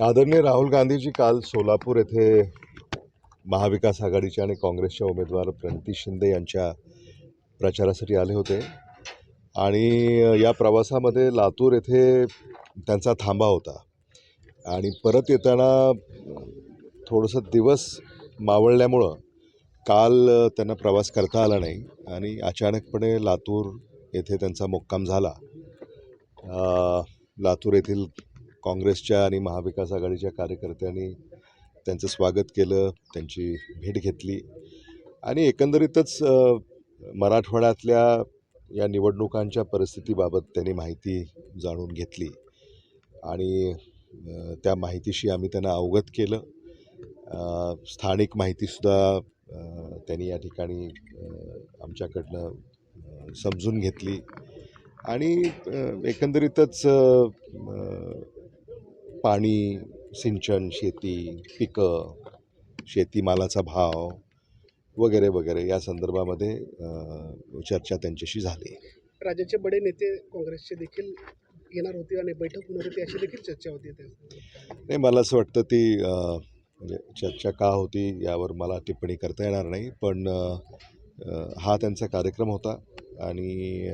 आदरणीय राहुल गांधीजी काल सोलापूर येथे महाविकास आघाडीच्या आणि काँग्रेसच्या उमेदवार प्रणती शिंदे यांच्या प्रचारासाठी आले होते. आणि या प्रवासामध्ये लातूर येथे त्यांचा थांबा होता. आणि परत येताना थोडंसं दिवस मावळल्यामुळं काल त्यांना प्रवास करता आला नाही आणि अचानकपणे लातूर येथे त्यांचा मुक्काम झाला. लातूर येथील काँग्रेसच्या आणि महाविकास आघाडीच्या कार्यकर्त्यांनी त्यांचं स्वागत केलं त्यांची भेट घेतली आणि एकंदरीतच मराठवाड्यातल्या या निवडणुकांच्या परिस्थितीबाबत त्यांनी माहिती जाणून घेतली आणि त्या माहितीशी आम्ही त्यांना अवगत केलं. स्थानिक माहितीसुद्धा त्यांनी या ठिकाणी आमच्याकडनं समजून घेतली. आणि एकंदरीतच पाणी सिंचन शेती पिकं शेतीमालाचा भाव वगैरे वगैरे या संदर्भामध्ये चर्चा त्यांच्याशी झाली. राज्याचे बडे नेते काँग्रेसचे देखील येणार होते आणि बैठक होणार होती अशी देखील चर्चा होती नाही मला असं वाटतं ती म्हणजे चर्चा का होती यावर मला टिप्पणी करता येणार नाही पण हा त्यांचा कार्यक्रम होता आणि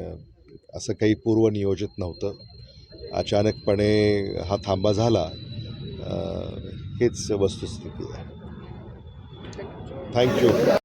असं काही पूर्वनियोजित नव्हतं. अचानकपणे हा थांबा झाला हेच वस्तुस्थिती आहे. थँक्यू.